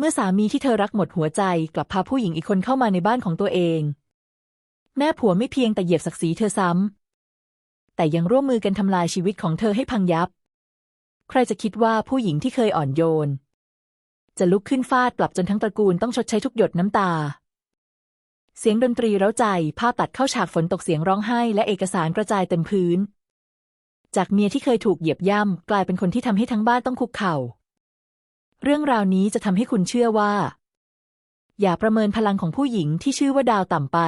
เมื่อสามีที่เธอรักหมดหัวใจกลับพาผู้หญิงอีกคนเข้ามาในบ้านของตัวเอง แม่ผัวไม่เพียงแต่เหยียบศักดิ์ศรีเธอซ้ำ แต่ยังร่วมมือกันทำลายชีวิตของเธอให้พังยับ ใครจะคิดว่าผู้หญิงที่เคยอ่อนโยน จะลุกขึ้นฟาดกลับจนทั้งตระกูลต้องชดใช้ทุกหยดน้ำตา เสียงดนตรีเร้าใจภาพตัดเข้าฉากฝนตกเสียงร้องไห้ และเอกสารกระจายเต็มพื้น จากเมียที่เคยถูกเหยียบย่ำกลายเป็นคนที่ทำให้ทั้งบ้านต้องคุกเข่า เรื่องราวนี้จะทำให้คุณเชื่อว่า อย่าประเมินพลังของผู้หญิงที่ชื่อว่าดาวต่ำไป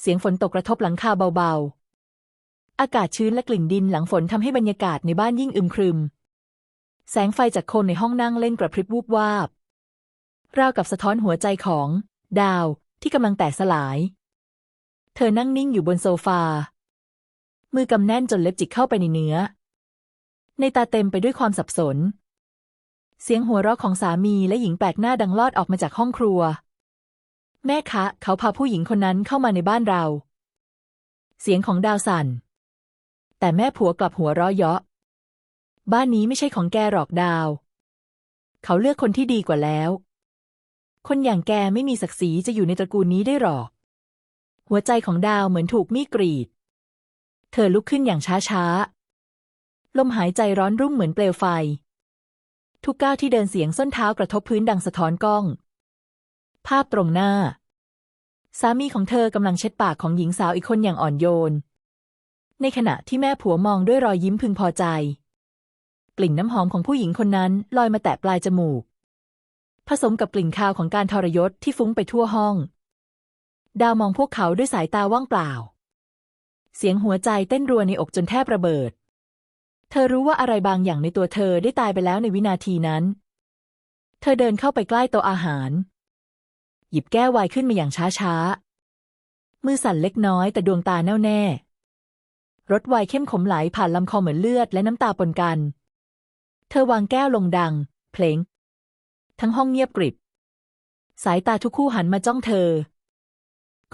เสียงฝนตกกระทบหลังคาเบาๆ อากาศชื้นและกลิ่นดินหลังฝนทำให้บรรยากาศในบ้านยิ่งอึมครึม แสงไฟจากโคนในห้องนั่งเล่นกระพริบวูบวาบ ราวกับสะท้อนหัวใจของ ดาวที่กำลังแตกสลาย เธอนั่งนิ่งอยู่บนโซฟา มือกำแน่นจนเล็บจิกเข้าไปในเนื้อ ในตาเต็มไปด้วยความสับสน เสียงหัวเราะของสามีและหญิงแปลกหน้าดังลอดออกมาจากห้องครัว แม่คะ เขาพาผู้หญิงคนนั้นเข้ามาในบ้านเรา เสียงของดาวสั่น แต่แม่ผัวกลับหัวเราะเยาะ บ้านนี้ไม่ใช่ของแกหรอกดาว เขาเลือกคนที่ดีกว่าแล้ว คนอย่างแกไม่มีศักดิ์ศรีจะอยู่ในตระกูลนี้ได้หรอก หัวใจของดาวเหมือนถูกมีดกรีด เธอลุกขึ้นอย่างช้าๆลมหายใจร้อนรุ่มเหมือนเปลวไฟ ทุกก้าวที่เดินเสียงส้นเท้ากระทบพื้นดังสะท้อนกล้อง ภาพตรงหน้า สามีของเธอกำลังเช็ดปากของหญิงสาวอีกคนอย่างอ่อนโยน ในขณะที่แม่ผัวมองด้วยรอยยิ้มพึงพอใจ กลิ่นน้ำหอมของผู้หญิงคนนั้นลอยมาแตะปลายจมูก ผสมกับกลิ่นคาวของการทรยศที่ฟุ้งไปทั่วห้อง ดาวมองพวกเขาด้วยสายตาว่างเปล่า เสียงหัวใจเต้นรัวในอกจนแทบระเบิด เธอรู้ว่าอะไรบางอย่างในตัวเธอได้ตายไปแล้วในวินาทีนั้น เธอเดินเข้าไปใกล้โต๊ะอาหาร หยิบแก้วไวน์ขึ้นมาอย่างช้าๆ มือสั่นเล็กน้อยแต่ดวงตาแน่วแน่รสไวน์เข้มขมไหลผ่านลำคอเหมือนเลือดและน้ำตาปนกัน เธอวางแก้วลงดัง เพลง ทั้งห้องเงียบกริบ สายตาทุกคู่หันมาจ้องเธอ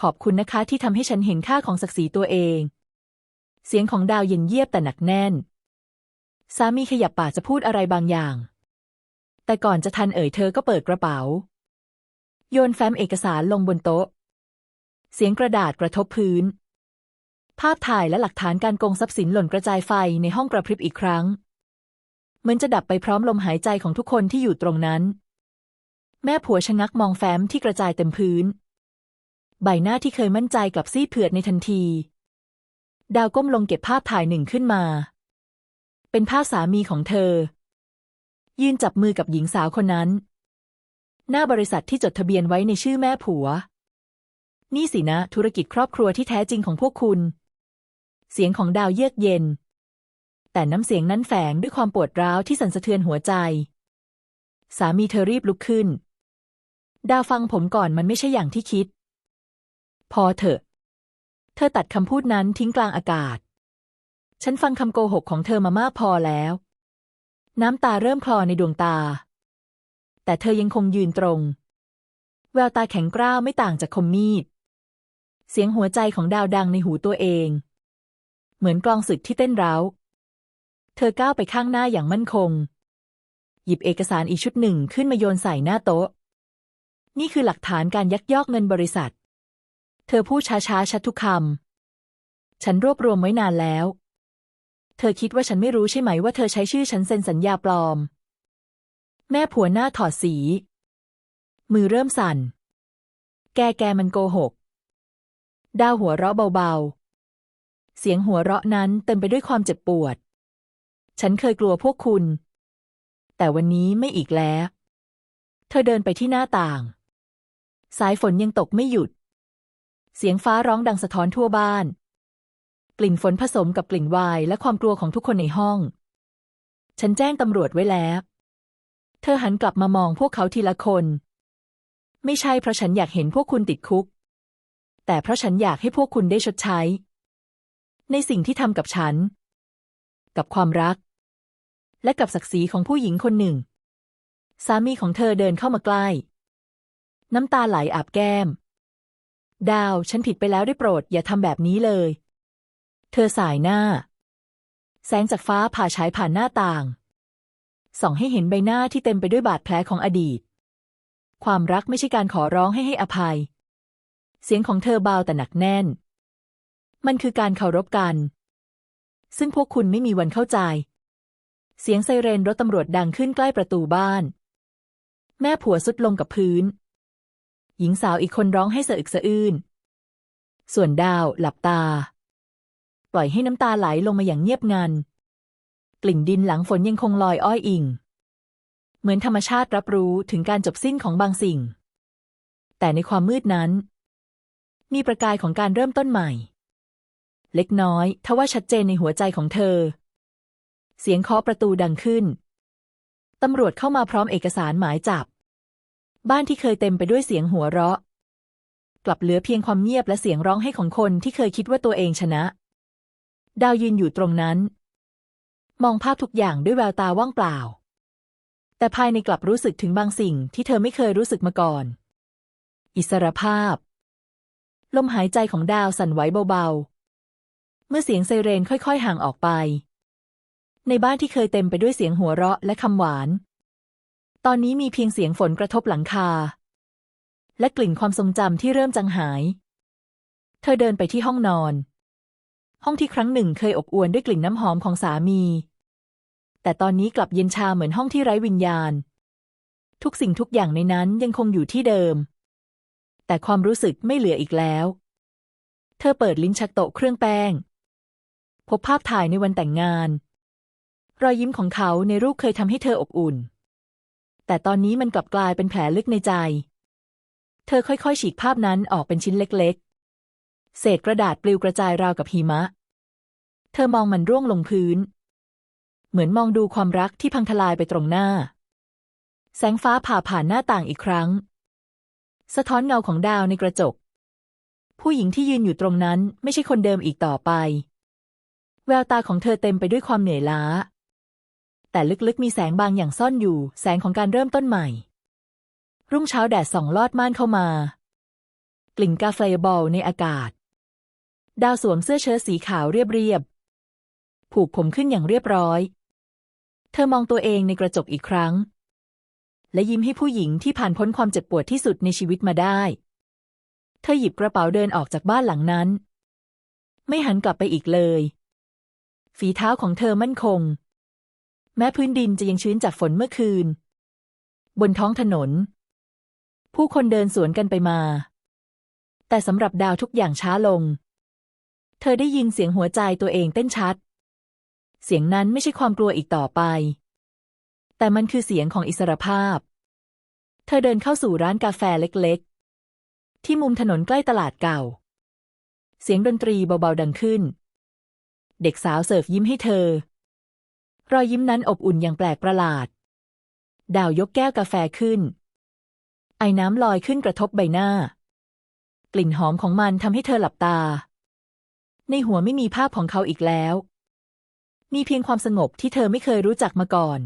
ขอบคุณนะคะที่ทำให้ฉันเห็นค่าของศักดิ์ศรีตัวเอง เสียงของดาวเย็นเยียบแต่หนักแน่น สามีขยับปากจะพูดอะไรบางอย่าง แต่ก่อนจะทันเอ่ยเธอก็เปิดกระเป๋า โยนแฟ้มเอกสารลงบนโต๊ะ เสียงกระดาษกระทบพื้น ภาพถ่ายและหลักฐานการโกงทรัพย์สินหล่นกระจายไฟในห้องกระพริบอีกครั้ง เหมือนจะดับไปพร้อมลมหายใจของทุกคนที่อยู่ตรงนั้น แม่ผัวชะงักมองแฟ้มที่กระจายเต็มพื้น ใบหน้าที่เคยมั่นใจกลับซีดเผือดในทันที ดาวก้มลงเก็บภาพถ่ายหนึ่งขึ้นมา เป็นภาพสามีของเธอ ยืนจับมือกับหญิงสาวคนนั้น หน้าบริษัทที่จดทะเบียนไว้ในชื่อแม่ผัว นี่สินะธุรกิจครอบครัวที่แท้จริงของพวกคุณ เสียงของดาวเยือกเย็น แต่น้ำเสียงนั้นแฝงด้วยความปวดร้าวที่สั่นสะเทือนหัวใจ สามีเธอรีบลุกขึ้น ดาวฟังผมก่อนมันไม่ใช่อย่างที่คิด พอเถอะ เธอตัดคำพูดนั้นทิ้งกลางอากาศ ฉันฟังคำโกหกของเธอมามากพอแล้ว น้ำตาเริ่มคลอในดวงตา แต่เธอยังคงยืนตรง แววตาแข็งกร้าวไม่ต่างจากคมมีด เสียงหัวใจของดาวดังในหูตัวเอง เหมือนกลองศึกที่เต้นร้าว เธอก้าวไปข้างหน้าอย่างมั่นคง หยิบเอกสารอีกชุดหนึ่งขึ้นมาโยนใส่หน้าโต๊ะ นี่คือหลักฐานการยักยอกเงินบริษัท เธอพูดช้าๆชัดทุกคำฉันรวบรวมไว้นานแล้ว เธอคิดว่าฉันไม่รู้ใช่ไหมว่าเธอใช้ชื่อฉันเซ็นสัญญาปลอม แม่ผัวหน้าถอดสี มือเริ่มสั่น แกแกมันโกหก ดาวหัวเราะเบาๆ เสียงหัวเราะนั้นเต็มไปด้วยความเจ็บปวด ฉันเคยกลัวพวกคุณ แต่วันนี้ไม่อีกแล้ว เธอเดินไปที่หน้าต่าง สายฝนยังตกไม่หยุด เสียงฟ้าร้องดังสะท้อนทั่วบ้าน กลิ่นฝนผสมกับกลิ่นวน์และความกลัวของทุกคนในห้อง ฉันแจ้งตำรวจไว้แล้ว เธอหันกลับมามองพวกเขาทีละคน ไม่ใช่เพราะฉันอยากเห็นพวกคุณติดคุก แต่เพราะฉันอยากให้พวกคุณได้ชดใช้ ในสิ่งที่ทำกับฉัน กับความรัก และกับศักดิ์ศรีของผู้หญิงคนหนึ่ง สามีของเธอเดินเข้ามาใกล้ น้ำตาไหลอาบแก้ม ดาว ฉันผิดไปแล้วได้โปรด อย่าทำแบบนี้เลย เธอสายหน้า แสงจากฟ้าผ่าฉายผ่านหน้าต่าง ส่องให้เห็นใบหน้าที่เต็มไปด้วยบาดแผลของอดีต ความรักไม่ใช่การขอร้องให้ให้อภัย เสียงของเธอเบาแต่หนักแน่น มันคือการเคารพกัน ซึ่งพวกคุณไม่มีวันเข้าใจ เสียงไซเรนรถตำรวจดังขึ้นใกล้ประตูบ้าน แม่ผัวสุดลงกับพื้น หญิงสาวอีกคนร้องให้สะอึกสะอื้นส่วนดาวหลับตา ปล่อยให้น้ำตาไหลลงมาอย่างเงียบงัน กลิ่นดินหลังฝนยังคงลอยอ้อยอิง เหมือนธรรมชาติรับรู้ถึงการจบสิ้นของบางสิ่ง แต่ในความมืดนั้น มีประกายของการเริ่มต้นใหม่ เล็กน้อยทว่าชัดเจนในหัวใจของเธอ เสียงเคาะประตูดังขึ้นตำรวจเข้ามาพร้อมเอกสารหมายจับ บ้านที่เคยเต็มไปด้วยเสียงหัวเราะ กลับเหลือเพียงความเงียบและเสียงร้องไห้ของคนที่เคยคิดว่าตัวเองชนะ ดาวยืนอยู่ตรงนั้น มองภาพทุกอย่างด้วยแววตาว่างเปล่า แต่ภายในกลับรู้สึกถึงบางสิ่งที่เธอไม่เคยรู้สึกมาก่อน อิสรภาพ ลมหายใจของดาวสั่นไหวเบาๆ เมื่อเสียงไซเรนค่อยๆ ห่างออกไป ในบ้านที่เคยเต็มไปด้วยเสียงหัวเราะและคำหวาน ตอนนี้มีเพียงเสียงฝนกระทบหลังคา และกลิ่นความทรงจำที่เริ่มจางหาย เธอเดินไปที่ห้องนอน ห้องที่ครั้งหนึ่งเคยอบอวลด้วยกลิ่นน้ำหอมของสามี แต่ตอนนี้กลับเย็นชาเหมือนห้องที่ไร้วิญญาณ ทุกสิ่งทุกอย่างในนั้นยังคงอยู่ที่เดิม แต่ความรู้สึกไม่เหลืออีกแล้ว เธอเปิดลิ้นชักโต๊ะเครื่องแป้ง พบภาพถ่ายในวันแต่งงาน รอยยิ้มของเขาในรูปเคยทำให้เธออบอุ่น แต่ตอนนี้มันกลับกลายเป็นแผลลึกในใจ เธอค่อยๆ ฉีกภาพนั้นออกเป็นชิ้นเล็กๆ เศษกระดาษปลิวกระจายราวกับหิมะ เธอมองมันร่วงลงพื้น เหมือนมองดูความรักที่พังทลายไปตรงหน้า แสงฟ้าผ่าผ่านหน้าต่างอีกครั้ง สะท้อนเงาของดาวในกระจก ผู้หญิงที่ยืนอยู่ตรงนั้นไม่ใช่คนเดิมอีกต่อไป แววตาของเธอเต็มไปด้วยความเหนื่อยล้า แต่ลึกๆมีแสงบางอย่างซ่อนอยู่ แสงของการเริ่มต้นใหม่ รุ่งเช้าแดดส่องลอดม่านเข้ามากลิ่นกาแฟบอลในอากาศ ดาวสวมเสื้อเชิ้ตสีขาวเรียบๆ ผูกผมขึ้นอย่างเรียบร้อย เธอมองตัวเองในกระจกอีกครั้ง และยิ้มให้ผู้หญิงที่ผ่านพ้นความเจ็บปวดที่สุดในชีวิตมาได้ เธอหยิบกระเป๋าเดินออกจากบ้านหลังนั้น ไม่หันกลับไปอีกเลย ฝีเท้าของเธอมั่นคง แม้พื้นดินจะยังชื้นจากฝนเมื่อคืน บนท้องถนน ผู้คนเดินสวนกันไปมา แต่สำหรับดาวทุกอย่างช้าลง เธอได้ยินเสียงหัวใจตัวเองเต้นชัด เสียงนั้นไม่ใช่ความกลัวอีกต่อไป แต่มันคือเสียงของอิสรภาพ เธอเดินเข้าสู่ร้านกาแฟเล็กๆ ที่มุมถนนใกล้ตลาดเก่า เสียงดนตรีเบาๆดังขึ้น เด็กสาวเสิร์ฟยิ้มให้เธอ รอยยิ้มนั้นอบอุ่นอย่างแปลกประหลาด ดาวยกแก้วกาแฟขึ้น ไอ้น้ำลอยขึ้นกระทบใบหน้ากลิ่นหอมของมันทำให้เธอหลับตา ในหัวไม่มีภาพของเขาอีกแล้ว มีเพียงความสงบที่เธอไม่เคยรู้จักมาก่อน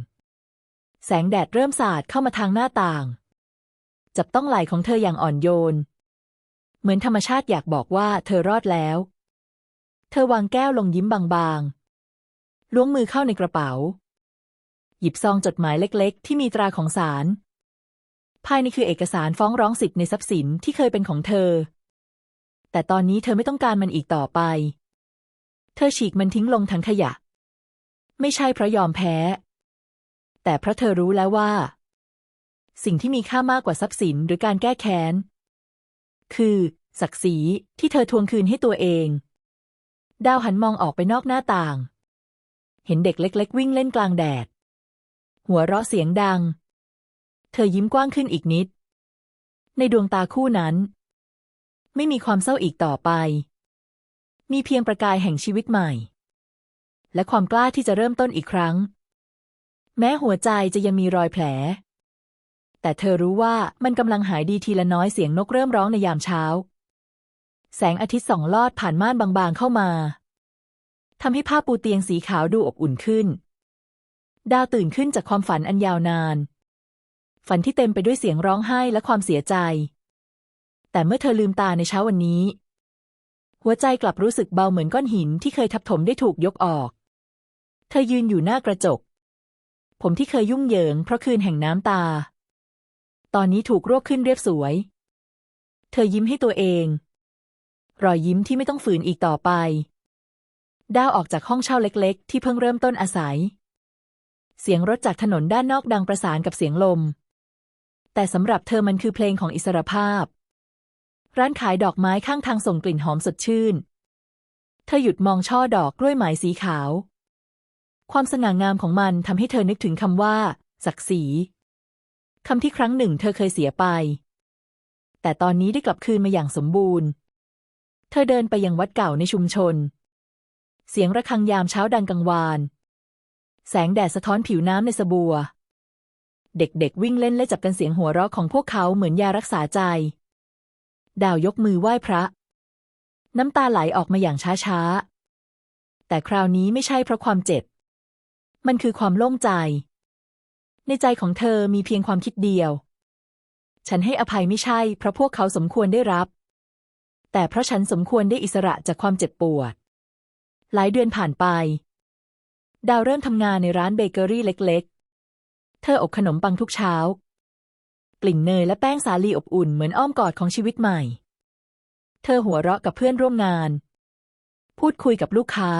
แสงแดดเริ่มสาดเข้ามาทางหน้าต่าง จับต้องไหล่ของเธออย่างอ่อนโยน เหมือนธรรมชาติอยากบอกว่าเธอรอดแล้ว เธอวางแก้วลงยิ้มบางๆ ล้วงมือเข้าในกระเป๋า หยิบซองจดหมายเล็ก ๆ ที่มีตราของศาลภายในคือเอกสารฟ้องร้องสิทธิ์ในทรัพย์สินที่เคยเป็นของเธอ แต่ตอนนี้เธอไม่ต้องการมันอีกต่อไป เธอฉีกมันทิ้งลงถังขยะ ไม่ใช่เพราะยอมแพ้ แต่เพราะเธอรู้แล้วว่า สิ่งที่มีค่ามากกว่าทรัพย์สินหรือการแก้แค้น คือ ศักดิ์ศรีที่เธอทวงคืนให้ตัวเอง ดาวหันมองออกไปนอกหน้าต่าง เห็นเด็กเล็ก ๆ วิ่งเล่นกลางแดด หัวเราะเสียงดัง เธอยิ้มกว้างขึ้นอีกนิด ในดวงตาคู่นั้น ไม่มีความเศร้าอีกต่อไป มีเพียงประกายแห่งชีวิตใหม่ และความกล้าที่จะเริ่มต้นอีกครั้ง แม้หัวใจจะยังมีรอยแผล แต่เธอรู้ว่ามันกำลังหายดีทีละน้อยเสียงนกเริ่มร้องในยามเช้า แสงอาทิตย์ส่องลอดผ่านม่านบางๆเข้ามาทำให้ผ้าปูเตียงสีขาวดูอบอุ่นขึ้น ดาวตื่นขึ้นจากความฝันอันยาวนาน ฝันที่เต็มไปด้วยเสียงร้องไห้และความเสียใจ แต่เมื่อเธอลืมตาในเช้าวันนี้ หัวใจกลับรู้สึกเบาเหมือนก้อนหินที่เคยทับถมได้ถูกยกออก เธอยืนอยู่หน้ากระจก ผมที่เคยยุ่งเหยิงเพราะคืนแห่งน้ำตา ตอนนี้ถูกรวบขึ้นเรียบสวย เธอยิ้มให้ตัวเอง รอยยิ้มที่ไม่ต้องฝืนอีกต่อไปดาวออกจากห้องเช่าเล็ก ๆ ที่เพิ่งเริ่มต้นอาศัย เสียงรถจากถนนด้านนอกดังประสานกับเสียงลม แต่สำหรับเธอมันคือเพลงของอิสรภาพ ร้านขายดอกไม้ข้างทางส่งกลิ่นหอมสดชื่น เธอหยุดมองช่อดอกกล้วยไม้สีขาว ความสง่างามของมันทำให้เธอนึกถึงคำว่า ศักดิ์ศรีคำที่ครั้งหนึ่งเธอเคยเสียไป แต่ตอนนี้ได้กลับคืนมาอย่างสมบูรณ์ เธอเดินไปยังวัดเก่าในชุมชน เสียงระฆังยามเช้าดังกังวาน แสงแดดสะท้อนผิวน้ำในสบัว เด็กๆวิ่งเล่นและจับกันเสียงหัวเราะของพวกเขาเหมือนยารักษาใจ ดาวยกมือไหว้พระ น้ำตาไหลออกมาอย่างช้าๆ แต่คราวนี้ไม่ใช่เพราะความเจ็บ มันคือความโล่งใจ ในใจของเธอมีเพียงความคิดเดียว ฉันให้อภัยไม่ใช่ เพราะพวกเขาสมควรได้รับ แต่เพราะฉันสมควรได้อิสระจากความเจ็บปวด หลายเดือนผ่านไป ดาวเริ่มทำงานในร้านเบเกอรี่เล็ก ๆ เธออบขนมปังทุกเช้า กลิ่นเนยและแป้งสาลีอบอุ่นเหมือนอ้อมกอดของชีวิตใหม่ เธอหัวเราะกับเพื่อนร่วมงาน พูดคุยกับลูกค้า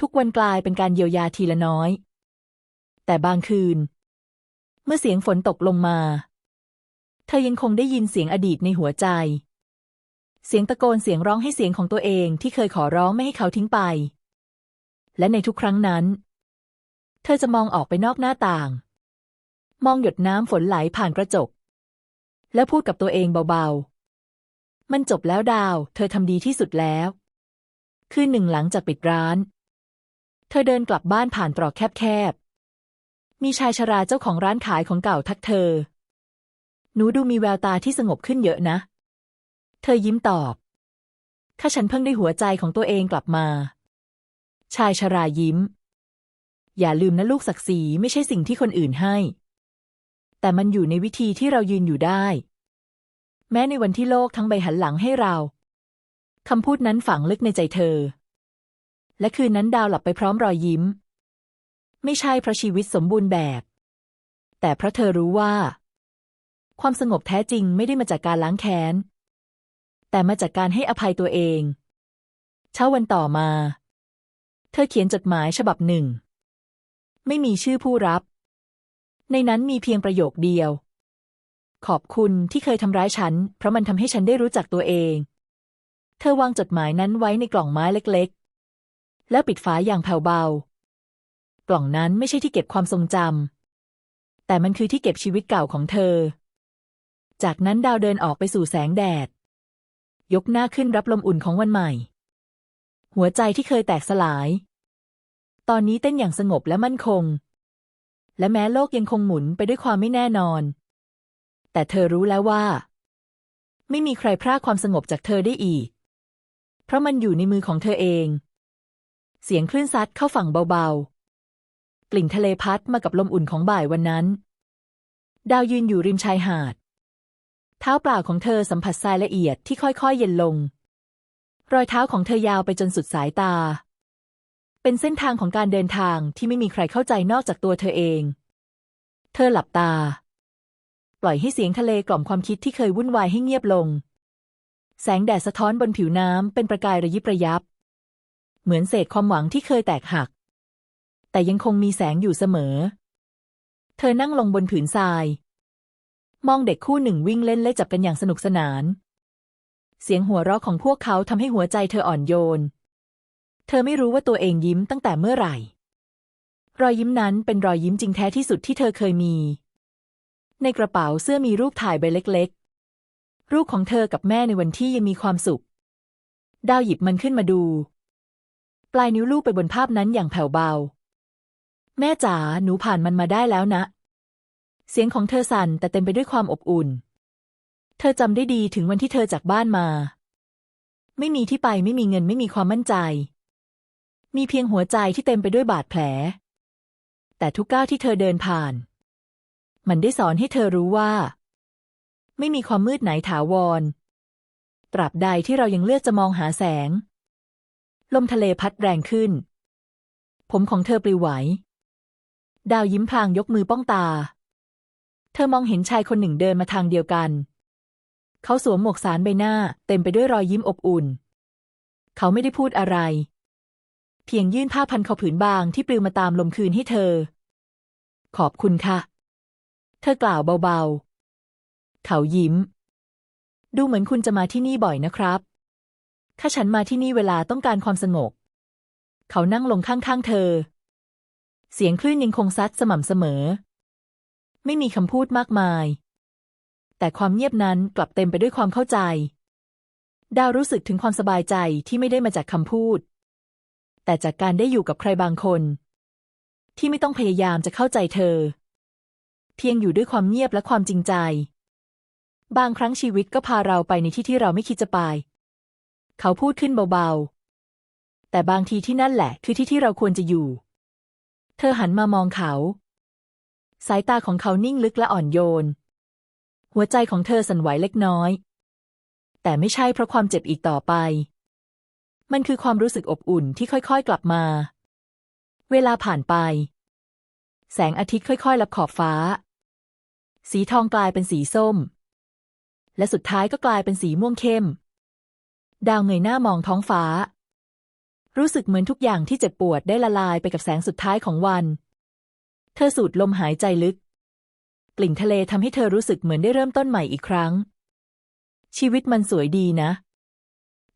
ทุกวันกลายเป็นการเยียวยาทีละน้อย แต่บางคืน เมื่อเสียงฝนตกลงมา เธอยังคงได้ยินเสียงอดีตในหัวใจ เสียงตะโกนเสียงร้องให้เสียงของตัวเองที่เคยขอร้องไม่ให้เขาทิ้งไป และในทุกครั้งนั้น เธอจะมองออกไปนอกหน้าต่าง มองหยดน้ำฝนไหลผ่านกระจก แล้วพูดกับตัวเองเบาๆ มันจบแล้วดาว เธอทำดีที่สุดแล้ว คืนหนึ่งหลังจากปิดร้าน เธอเดินกลับบ้านผ่านตรอกแคบๆ มีชายชราเจ้าของร้านขายของเก่าทักเธอ หนูดูมีแววตาที่สงบขึ้นเยอะนะ เธอยิ้มตอบ ข้าฉันเพิ่งได้หัวใจของตัวเองกลับมา ชายชรายิ้ม อย่าลืมนะลูกศักดิ์ศรีไม่ใช่สิ่งที่คนอื่นให้ แต่มันอยู่ในวิธีที่เรายืนอยู่ได้ แม้ในวันที่โลกทั้งใบหันหลังให้เราคำพูดนั้นฝังลึกในใจเธอ และคืนนั้นดาวหลับไปพร้อมรอยยิ้ม ไม่ใช่เพราะชีวิตสมบูรณ์แบบ แต่เพราะเธอรู้ว่า ความสงบแท้จริงไม่ได้มาจากการล้างแค้น แต่มาจากการให้อภัยตัวเอง เช้าวันต่อมา เธอเขียนจดหมายฉบับหนึ่ง ไม่มีชื่อผู้รับ ในนั้นมีเพียงประโยคเดียว ขอบคุณที่เคยทำร้ายฉัน เพราะมันทำให้ฉันได้รู้จักตัวเอง เธอวางจดหมายนั้นไว้ในกล่องไม้เล็กๆ แล้วปิดฝาอย่างแผ่วเบา กล่องนั้นไม่ใช่ที่เก็บความทรงจำแต่มันคือที่เก็บชีวิตเก่าของเธอ จากนั้นดาวเดินออกไปสู่แสงแดด ยกหน้าขึ้นรับลมอุ่นของวันใหม่ หัวใจที่เคยแตกสลาย ตอนนี้เต้นอย่างสงบและมั่นคง และแม้โลกยังคงหมุนไปด้วยความไม่แน่นอน แต่เธอรู้แล้วว่า ไม่มีใครพรากความสงบจากเธอได้อีก เพราะมันอยู่ในมือของเธอเอง เสียงคลื่นซัดเข้าฝั่งเบาๆ กลิ่นทะเลพัดมากับลมอุ่นของบ่ายวันนั้น ดาวยืนอยู่ริมชายหาด เท้าเปล่าของเธอสัมผัสทรายละเอียดที่ค่อยๆ เย็นลง รอยเท้าของเธอยาวไปจนสุดสายตา เป็นเส้นทางของการเดินทางที่ไม่มีใครเข้าใจนอกจากตัวเธอเอง เธอหลับตา ปล่อยให้เสียงทะเลกล่อมความคิดที่เคยวุ่นวายให้เงียบลง แสงแดดสะท้อนบนผิวน้ำเป็นประกายระยิบระยับ เหมือนเศษความหวังที่เคยแตกหัก แต่ยังคงมีแสงอยู่เสมอ เธอนั่งลงบนผืนทราย มองเด็กคู่หนึ่งวิ่งเล่นและจับกันอย่างสนุกสนาน เสียงหัวเราะของพวกเขาทำให้หัวใจเธออ่อนโยน เธอไม่รู้ว่าตัวเองยิ้มตั้งแต่เมื่อไหร่ รอยยิ้มนั้นเป็นรอยยิ้มจริงแท้ที่สุดที่เธอเคยมี ในกระเป๋าเสื้อมีรูปถ่ายใบเล็กๆ รูปของเธอกับแม่ในวันที่ยังมีความสุข ดาวหยิบมันขึ้นมาดู ปลายนิ้วลูบไปบนภาพนั้นอย่างแผ่วเบา แม่จ๋าหนูผ่านมันมาได้แล้วนะ เสียงของเธอสั่นแต่เต็มไปด้วยความอบอุ่น เธอจำได้ดีถึงวันที่เธอจากบ้านมา ไม่มีที่ไปไม่มีเงินไม่มีความมั่นใจ มีเพียงหัวใจที่เต็มไปด้วยบาดแผล แต่ทุกก้าวที่เธอเดินผ่าน มันได้สอนให้เธอรู้ว่า ไม่มีความมืดไหนถาวร ตราบใดที่เรายังเลือกจะมองหาแสง ลมทะเลพัดแรงขึ้น ผมของเธอปลิวไหว ดาวยิ้มพลางยกมือป้องตา เธอมองเห็นชายคนหนึ่งเดินมาทางเดียวกัน เขาสวมหมวกสารใบหน้า เต็มไปด้วยรอยยิ้มอบอุ่น เขาไม่ได้พูดอะไร พียงยื่นผ้าพันคอผืนบางที่ปลิวมาตามลมคืนให้เธอ ขอบคุณค่ะ เธอกล่าวเบาๆ เขายิ้ม ดูเหมือนคุณจะมาที่นี่บ่อยนะครับข้าฉันมาที่นี่เวลาต้องการความสงบ เขานั่งลงข้างๆเธอ เสียงคลื่นยังคงซัดสม่ำเสมอ ไม่มีคำพูดมากมาย แต่ความเงียบนั้นกลับเต็มไปด้วยความเข้าใจ ดาวรู้สึกถึงความสบายใจที่ไม่ได้มาจากคำพูด แต่จากการได้อยู่กับใครบางคน ที่ไม่ต้องพยายามจะเข้าใจเธอ เพียงอยู่ด้วยความเงียบและความจริงใจ บางครั้งชีวิตก็พาเราไปในที่ที่เราไม่คิดจะไป เขาพูดขึ้นเบาๆ แต่บางทีที่นั่นแหละ คือที่ที่เราควรจะอยู่ เธอหันมามองเขา สายตาของเขานิ่งลึกและอ่อนโยน หัวใจของเธอสั่นไหวเล็กน้อย แต่ไม่ใช่เพราะความเจ็บอีกต่อไป มันคือความรู้สึกอบอุ่นที่ค่อยๆกลับมา เวลาผ่านไป แสงอาทิตย์ค่อยๆลับขอบฟ้า สีทองกลายเป็นสีส้ม และสุดท้ายก็กลายเป็นสีม่วงเข้ม ดาวเงยหน้ามองท้องฟ้า รู้สึกเหมือนทุกอย่างที่เจ็บปวดได้ละลายไปกับแสงสุดท้ายของวัน เธอสูดลมหายใจลึก กลิ่นทะเลทำให้เธอรู้สึกเหมือนได้เริ่มต้นใหม่อีกครั้ง ชีวิตมันสวยดีนะ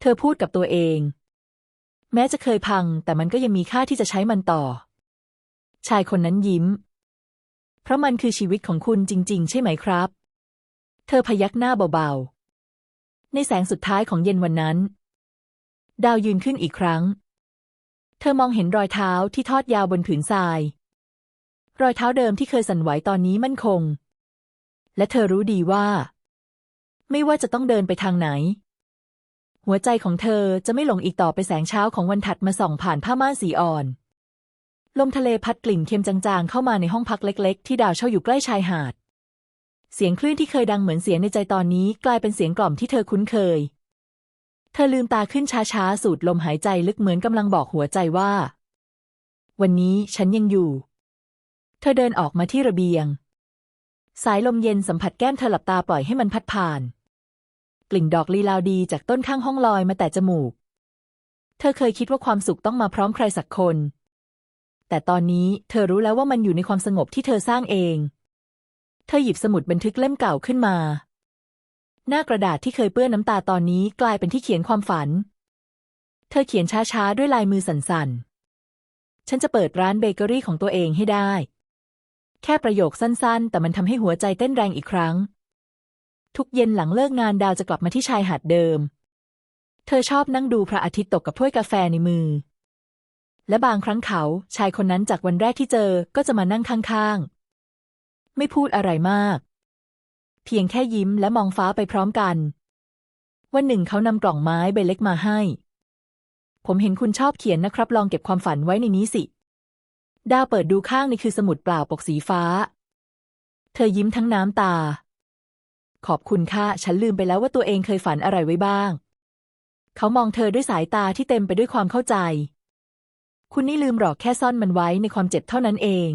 เธอพูดกับตัวเอง แม้จะเคยพัง แต่มันก็ยังมีค่าที่จะใช้มันต่อ ชายคนนั้นยิ้ม เพราะมันคือชีวิตของคุณจริง ๆ ใช่ไหมครับ เธอพยักหน้าเบาๆ ในแสงสุดท้ายของเย็นวันนั้น ดาวยืนขึ้นอีกครั้ง เธอมองเห็นรอยเท้าที่ทอดยาวบนผืนทราย รอยเท้าเดิมที่เคยสั่นไหวตอนนี้มั่นคง และเธอรู้ดีว่า ไม่ว่าจะต้องเดินไปทางไหน หัวใจของเธอจะไม่หลงอีกต่อไปแสงเช้าของวันถัดมาส่องผ่านผ้าม่านสีอ่อน ลมทะเลพัดกลิ่นเค็มจางๆ เข้ามาในห้องพักเล็กๆ ที่ดาวเช่าอยู่ใกล้ชายหาด เสียงคลื่นที่เคยดังเหมือนเสียงในใจตอนนี้กลายเป็นเสียงกล่อมที่เธอคุ้นเคย เธอลืมตาขึ้นช้าๆ สูดลมหายใจลึกเหมือนกำลังบอกหัวใจว่า วันนี้ฉันยังอยู่ เธอเดินออกมาที่ระเบียง สายลมเย็นสัมผัสแก้มเธอหลับตาปล่อยให้มันพัดผ่าน กลิ่นดอกลีลาวดีจากต้นข้างห้องลอยมาแต่จมูก เธอเคยคิดว่าความสุขต้องมาพร้อมใครสักคน แต่ตอนนี้เธอรู้แล้วว่ามันอยู่ในความสงบที่เธอสร้างเอง เธอหยิบสมุดบันทึกเล่มเก่าขึ้นมา หน้ากระดาษที่เคยเปื้อนน้ำตาตอนนี้กลายเป็นที่เขียนความฝัน เธอเขียนช้าๆด้วยลายมือสั่นๆ ฉันจะเปิดร้านเบเกอรี่ของตัวเองให้ได้ แค่ประโยคสั้นๆ แต่มันทำให้หัวใจเต้นแรงอีกครั้ง ทุกเย็นหลังเลิกงานดาวจะกลับมาที่ชายหาดเดิม เธอชอบนั่งดูพระอาทิตย์ตกกับถ้วยกาแฟในมือ และบางครั้งเขาชายคนนั้นจากวันแรกที่เจอก็จะมานั่งข้างๆ ไม่พูดอะไรมาก เพียงแค่ยิ้มและมองฟ้าไปพร้อมกัน วันหนึ่งเขานำกล่องไม้ใบเล็กมาให้ ผมเห็นคุณชอบเขียนนะครับ ลองเก็บความฝันไว้ในนี้สิ ดาวเปิดดูข้างนี่คือสมุดเปล่าปกสีฟ้า เธอยิ้มทั้งน้ำตา ขอบคุณค่ะ ฉันลืมไปแล้วว่าตัวเองเคยฝันอะไรไว้บ้าง เขามองเธอด้วยสายตาที่เต็มไปด้วยความเข้าใจ คุณนี่ลืมหรอกแค่ซ่อนมันไว้ในความเจ็บเท่านั้นเอง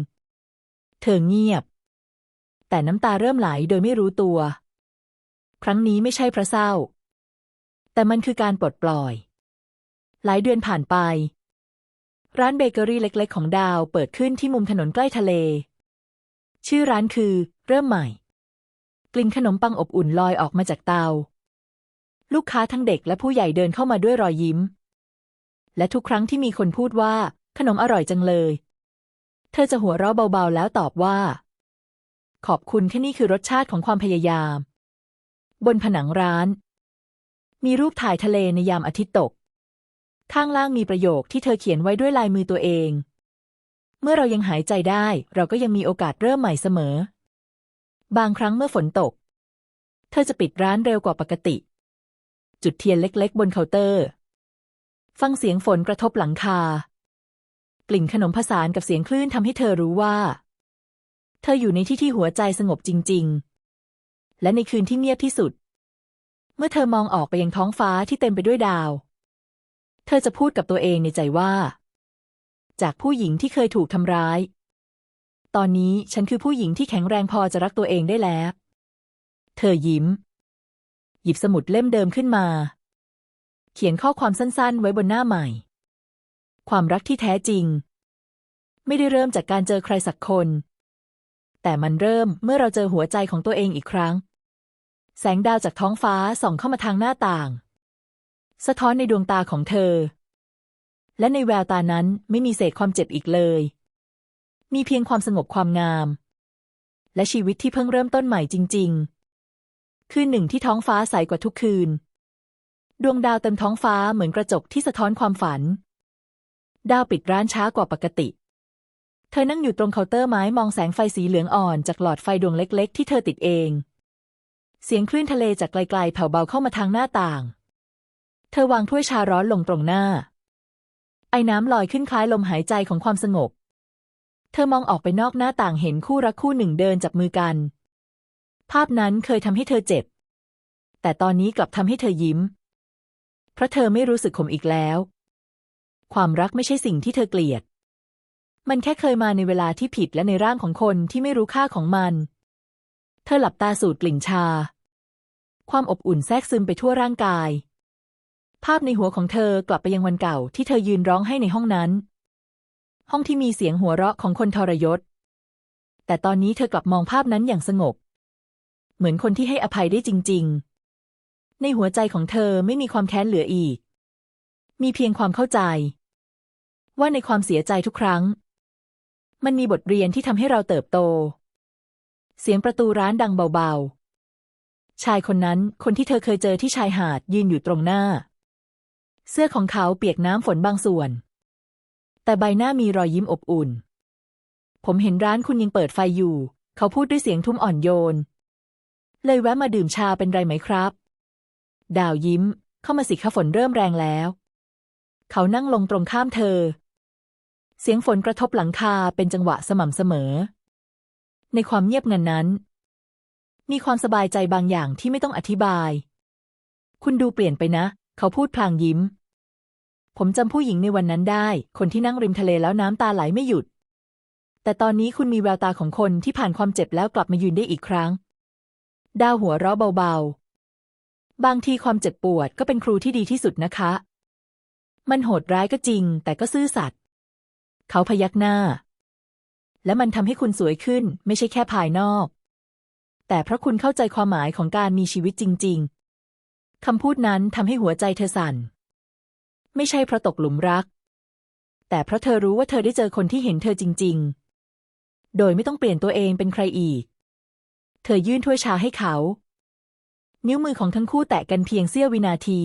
เธอเงียบ แต่น้ำตาเริ่มไหลโดยไม่รู้ตัว ครั้งนี้ไม่ใช่พระเศร้า แต่มันคือการปลดปล่อย หลายเดือนผ่านไป ร้านเบเกอรี่เล็ก ๆ ของดาวเปิดขึ้นที่มุมถนนใกล้ทะเล ชื่อร้านคือ เริ่มใหม่ กลิ่นขนมปังอบอุ่นลอยออกมาจากเตา ลูกค้าทั้งเด็กและผู้ใหญ่เดินเข้ามาด้วยรอยยิ้ม และทุกครั้งที่มีคนพูดว่า ขนมอร่อยจังเลย เธอจะหัวเราะเบาๆ แล้วตอบว่า ขอบคุณที่นี่คือรสชาติของความพยายาม บนผนังร้าน มีรูปถ่ายทะเลในยามอาทิตย์ตก ข้างล่างมีประโยคที่เธอเขียนไว้ด้วยลายมือตัวเอง เมื่อเรายังหายใจได้ เราก็ยังมีโอกาสเริ่มใหม่เสมอ บางครั้งเมื่อฝนตก เธอจะปิดร้านเร็วกว่าปกติ จุดเทียนเล็ก ๆ บนเคาน์เตอร์ ฟังเสียงฝนกระทบหลังคา กลิ่นขนมผสานกับเสียงคลื่นทำให้เธอรู้ว่า เธออยู่ในที่ที่หัวใจสงบจริง ๆ และในคืนที่เงียบที่สุด เมื่อเธอมองออกไปยังท้องฟ้าที่เต็มไปด้วยดาว เธอจะพูดกับตัวเองในใจว่า จากผู้หญิงที่เคยถูกทำร้าย ตอนนี้ฉันคือผู้หญิงที่แข็งแรงพอจะรักตัวเองได้แล้ว เธอยิ้ม หยิบสมุดเล่มเดิมขึ้นมา เขียนข้อความสั้นๆ ไว้บนหน้าใหม่ ความรักที่แท้จริง ไม่ได้เริ่มจากการเจอใครสักคน แต่มันเริ่มเมื่อเราเจอหัวใจของตัวเองอีกครั้ง แสงดาวจากท้องฟ้าส่องเข้ามาทางหน้าต่าง สะท้อนในดวงตาของเธอ และในแววตานั้นไม่มีเศษความเจ็บอีกเลย มีเพียงความสงบความงาม และชีวิตที่เพิ่งเริ่มต้นใหม่จริง ๆ คืนหนึ่งที่ท้องฟ้าใสกว่าทุกคืน ดวงดาวเต็มท้องฟ้าเหมือนกระจกที่สะท้อนความฝัน ดาวปิดร้านช้ากว่าปกติ เธอนั่งอยู่ตรงเคาน์เตอร์ไม้มองแสงไฟสีเหลืองอ่อนจากหลอดไฟดวงเล็ก ๆ ที่เธอติดเอง เสียงคลื่นทะเลจากไกลๆแผ่วเบาเข้ามาทางหน้าต่าง เธอวางถ้วยชาร้อนลงตรงหน้าไอ้น้ำลอยขึ้นคล้ายลมหายใจของความสงบ เธอมองออกไปนอกหน้าต่างเห็นคู่รักคู่หนึ่งเดินจับมือกัน ภาพนั้นเคยทำให้เธอเจ็บ แต่ตอนนี้กลับทำให้เธอยิ้ม เพราะเธอไม่รู้สึกขมอีกแล้ว ความรักไม่ใช่สิ่งที่เธอเกลียด มันแค่เคยมาในเวลาที่ผิดและในร่างของคนที่ไม่รู้ค่าของมัน เธอหลับตาสูดกลิ่นชา ความอบอุ่นแทรกซึมไปทั่วร่างกาย ภาพในหัวของเธอกลับไปยังวันเก่าที่เธอยืนร้องให้ในห้องนั้น ห้องที่มีเสียงหัวเราะของคนทรยศ แต่ตอนนี้เธอกลับมองภาพนั้นอย่างสงบ เหมือนคนที่ให้อภัยได้จริง ๆ ในหัวใจของเธอไม่มีความแค้นเหลืออีก มีเพียงความเข้าใจ ว่าในความเสียใจทุกครั้ง มันมีบทเรียนที่ทำให้เราเติบโต เสียงประตูร้านดังเบาๆ ชายคนนั้นคนที่เธอเคยเจอที่ชายหาดยืนอยู่ตรงหน้า เสื้อของเขาเปียกน้ำฝนบางส่วน แต่ใบหน้ามีรอยยิ้มอบอุ่น ผมเห็นร้านคุณยังเปิดไฟอยู่ เขาพูดด้วยเสียงทุ้มอ่อนโยน เลยแวะมาดื่มชาเป็นไรไหมครับ ดาวยิ้ม เข้ามาสิคะฝนเริ่มแรงแล้ว เขานั่งลงตรงข้ามเธอ เสียงฝนกระทบหลังคาเป็นจังหวะสม่ำเสมอ ในความเงียบงันนั้น มีความสบายใจบางอย่างที่ไม่ต้องอธิบาย คุณดูเปลี่ยนไปนะ เขาพูดพลางยิ้ม ผมจำผู้หญิงในวันนั้นได้ คนที่นั่งริมทะเลแล้วน้ำตาไหลไม่หยุด แต่ตอนนี้คุณมีแววตาของคนที่ผ่านความเจ็บแล้วกลับมายืนได้อีกครั้ง ดาวหัวเราะเบาๆ บางทีความเจ็บปวดก็เป็นครูที่ดีที่สุดนะคะ มันโหดร้ายก็จริง แต่ก็ซื่อสัตย์ เขาพยักหน้า และมันทำให้คุณสวยขึ้น ไม่ใช่แค่ภายนอก แต่เพราะคุณเข้าใจความหมายของการมีชีวิตจริง ๆคำพูดนั้นทำให้หัวใจเธอสั่น ไม่ใช่เพราะตกหลุมรัก แต่เพราะเธอรู้ว่าเธอได้เจอคนที่เห็นเธอจริง ๆ โดยไม่ต้องเปลี่ยนตัวเองเป็นใครอีก เธอยื่นถ้วยชาให้เขา นิ้วมือของทั้งคู่แตะกันเพียงเสี้ยววินาที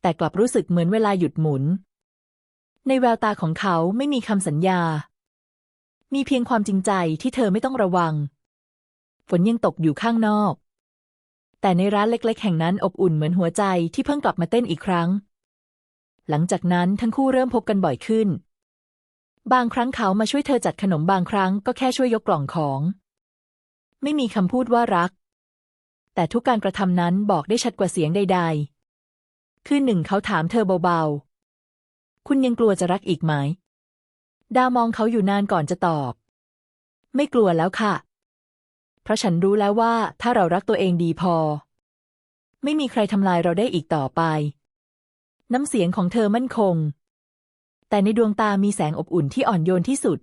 แต่กลับรู้สึกเหมือนเวลาหยุดหมุน ในแววตาของเขาไม่มีคำสัญญา มีเพียงความจริงใจที่เธอไม่ต้องระวัง ฝนยังตกอยู่ข้างนอกแต่ในร้านเล็ก ๆ แห่งนั้นอบอุ่นเหมือนหัวใจที่เพิ่งกลับมาเต้นอีกครั้ง หลังจากนั้นทั้งคู่เริ่มพบกันบ่อยขึ้น บางครั้งเขามาช่วยเธอจัดขนมบางครั้งก็แค่ช่วยยกกล่องของ ไม่มีคำพูดว่ารัก แต่ทุกการกระทำนั้นบอกได้ชัดกว่าเสียงใด ๆ คืนหนึ่งเขาถามเธอเบาๆ คุณยังกลัวจะรักอีกไหม ดาวมองเขาอยู่นานก่อนจะตอบ ไม่กลัวแล้วค่ะ เพราะฉันรู้แล้วว่าถ้าเรารักตัวเองดีพอ ไม่มีใครทำลายเราได้อีกต่อไป น้ำเสียงของเธอมั่นคง แต่ในดวงตามีแสงอบอุ่นที่อ่อนโยนที่สุด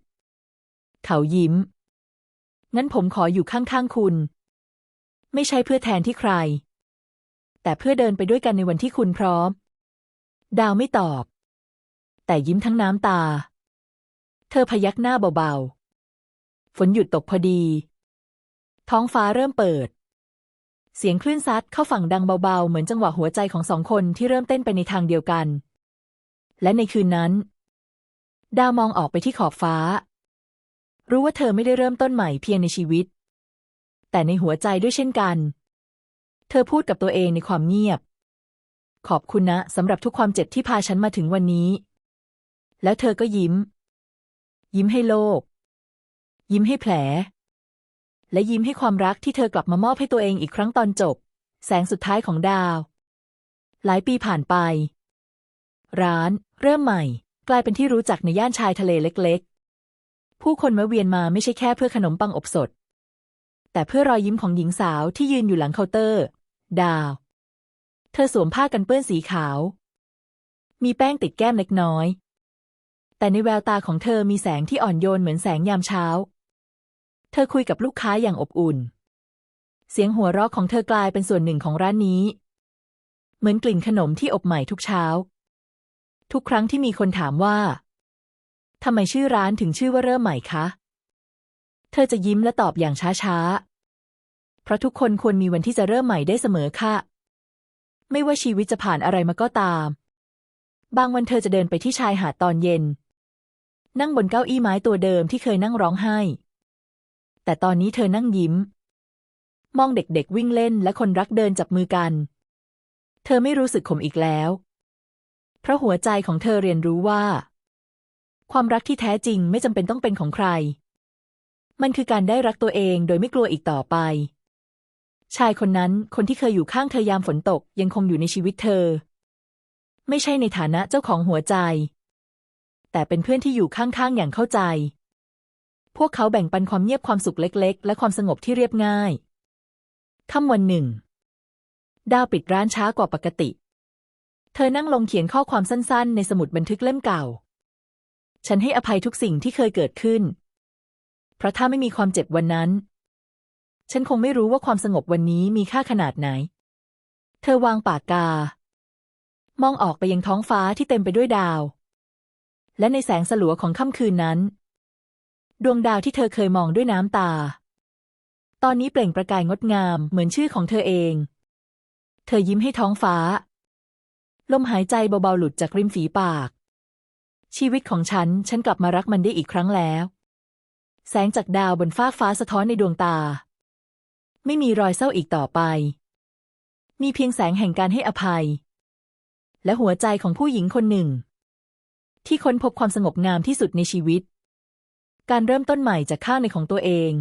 เขายิ้ม งั้นผมขออยู่ข้างๆคุณ ไม่ใช่เพื่อแทนที่ใคร แต่เพื่อเดินไปด้วยกันในวันที่คุณพร้อม ดาวไม่ตอบ แต่ยิ้มทั้งน้ำตา เธอพยักหน้าเบาๆ ฝนหยุดตกพอดี ท้องฟ้าเริ่มเปิด เสียงคลื่นซัดเข้าฝั่งดังเบาๆ เหมือนจังหวะหัวใจของสองคนที่เริ่มเต้นไปในทางเดียวกัน และในคืนนั้น ดาวมองออกไปที่ขอบฟ้า รู้ว่าเธอไม่ได้เริ่มต้นใหม่เพียงในชีวิต แต่ในหัวใจด้วยเช่นกัน เธอพูดกับตัวเองในความเงียบ ขอบคุณนะสำหรับทุกความเจ็บที่พาฉันมาถึงวันนี้ แล้วเธอก็ยิ้ม ยิ้มให้โลก ยิ้มให้แผล และยิ้มให้ความรักที่เธอกลับมามอบให้ตัวเองอีกครั้งตอนจบ แสงสุดท้ายของดาว หลายปีผ่านไป ร้าน เริ่มใหม่ กลายเป็นที่รู้จักในย่านชายทะเลเล็ก ๆ ผู้คนแวะเวียนมาไม่ใช่แค่เพื่อขนมปังอบสด แต่เพื่อรอยยิ้มของหญิงสาวที่ยืนอยู่หลังเคาน์เตอร์ ดาว เธอสวมผ้ากันเปื้อนสีขาว มีแป้งติดแก้มเล็กน้อย แต่ในแววตาของเธอมีแสงที่อ่อนโยนเหมือนแสงยามเช้า เธอคุยกับลูกค้าอย่างอบอุ่น เสียงหัวเราะของเธอกลายเป็นส่วนหนึ่งของร้านนี้ เหมือนกลิ่นขนมที่อบใหม่ทุกเช้า ทุกครั้งที่มีคนถามว่าทำไมชื่อร้านถึงชื่อว่าเริ่มใหม่คะ เธอจะยิ้มและตอบอย่างช้าๆ เพราะทุกคนควรมีวันที่จะเริ่มใหม่ได้เสมอค่ะ ไม่ว่าชีวิตจะผ่านอะไรมาก็ตาม บางวันเธอจะเดินไปที่ชายหาดตอนเย็น นั่งบนเก้าอี้ไม้ตัวเดิมที่เคยนั่งร้องไห้ แต่ตอนนี้เธอนั่งยิ้ม มองเด็กๆวิ่งเล่นและคนรักเดินจับมือกัน เธอไม่รู้สึกขมอีกแล้ว เพราะหัวใจของเธอเรียนรู้ว่า ความรักที่แท้จริงไม่จำเป็นต้องเป็นของใคร มันคือการได้รักตัวเองโดยไม่กลัวอีกต่อไป ชายคนนั้นคนที่เคยอยู่ข้างเธอยามฝนตกยังคงอยู่ในชีวิตเธอ ไม่ใช่ในฐานะเจ้าของหัวใจ แต่เป็นเพื่อนที่อยู่ข้างๆอย่างเข้าใจ พวกเขาแบ่งปันความเงียบความสุขเล็ก ๆ และความสงบที่เรียบง่าย ค่ำวันหนึ่ง ดาวปิดร้านช้ากว่าปกติ เธอนั่งลงเขียนข้อความสั้นๆ ในสมุดบันทึกเล่มเก่า ฉันให้อภัยทุกสิ่งที่เคยเกิดขึ้น เพราะถ้าไม่มีความเจ็บวันนั้น ฉันคงไม่รู้ว่าความสงบวันนี้มีค่าขนาดไหน เธอวางปากกา มองออกไปยังท้องฟ้าที่เต็มไปด้วยดาว และในแสงสลัวของค่ำคืนนั้น ดวงดาวที่เธอเคยมองด้วยน้ำตา ตอนนี้เปล่งประกายงดงามเหมือนชื่อของเธอเอง เธอยิ้มให้ท้องฟ้า ลมหายใจเบาๆหลุดจากริมฝีปาก ชีวิตของฉัน ฉันกลับมารักมันได้อีกครั้งแล้ว แสงจากดาวบนฟ้าฟ้าสะท้อนในดวงตา ไม่มีรอยเศร้าอีกต่อไป มีเพียงแสงแห่งการให้อภัย และหัวใจของผู้หญิงคนหนึ่ง ที่ค้นพบความสงบงามที่สุดในชีวิต การเริ่มต้นใหม่จากข้างในของตัวเอง